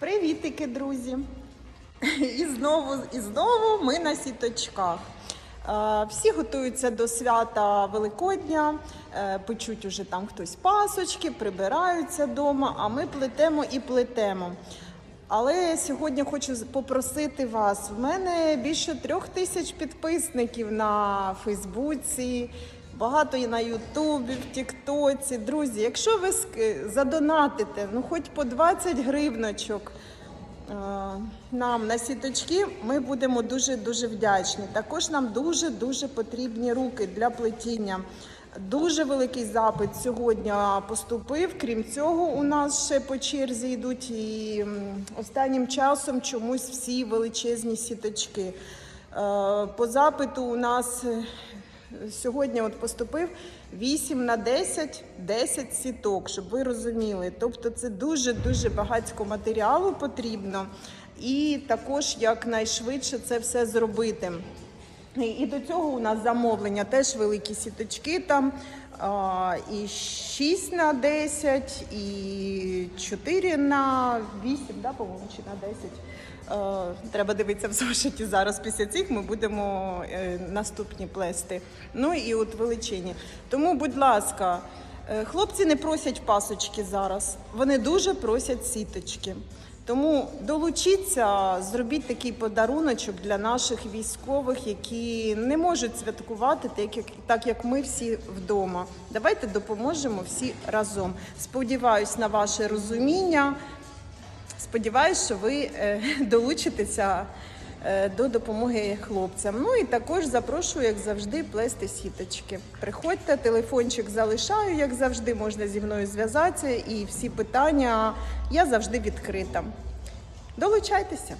Привітики, друзі! І знову, і знову ми на сіточках. Е, Всі готуються до свята Великодня, е, печуть уже там хтось пасочки, прибираються вдома, а ми плетемо і плетемо. Але сьогодні хочу попросити вас. В мене більше трьох тисяч підписників на Фейсбуці, багато і на Ютубі, в Тіктоці. Друзі, якщо ви задонатите, ну хоч по 20 гривночок е, нам на сіточки, ми будемо дуже дуже вдячні. Також нам дуже дуже потрібні руки для плетіння. Дуже великий запит сьогодні поступив. Крім цього, у нас ще по черзі йдуть і останнім часом чомусь всі величезні сіточки. Е, По запиту у нас е, сьогодні от поступив 8 на 10, 10 сіток, щоб ви розуміли. Тобто це дуже-дуже багатько матеріалу потрібно. І також якнайшвидше це все зробити. І- до цього у нас замовлення теж великі сіточки там. І 6 на 10, і 4 на 8, да, по-моєму, чи на 10. Е, Треба дивитися в зошиті зараз. Після цих ми будемо е, наступні плести. Ну і от величині. Тому, будь ласка, е, хлопці не просять пасочки зараз. Вони дуже просять сіточки. Тому долучіться, зробіть такий подаруночок для наших військових, які не можуть святкувати так, як, так як ми всі вдома. Давайте допоможемо всі разом. Сподіваюсь на ваше розуміння. Сподіваюсь, що ви е, долучитеся до допомоги хлопцям. Ну і також запрошую, як завжди, плести сіточки. Приходьте, телефончик залишаю, як завжди, можна зі мною зв'язатися, і всі питання я завжди відкрита. Долучайтеся.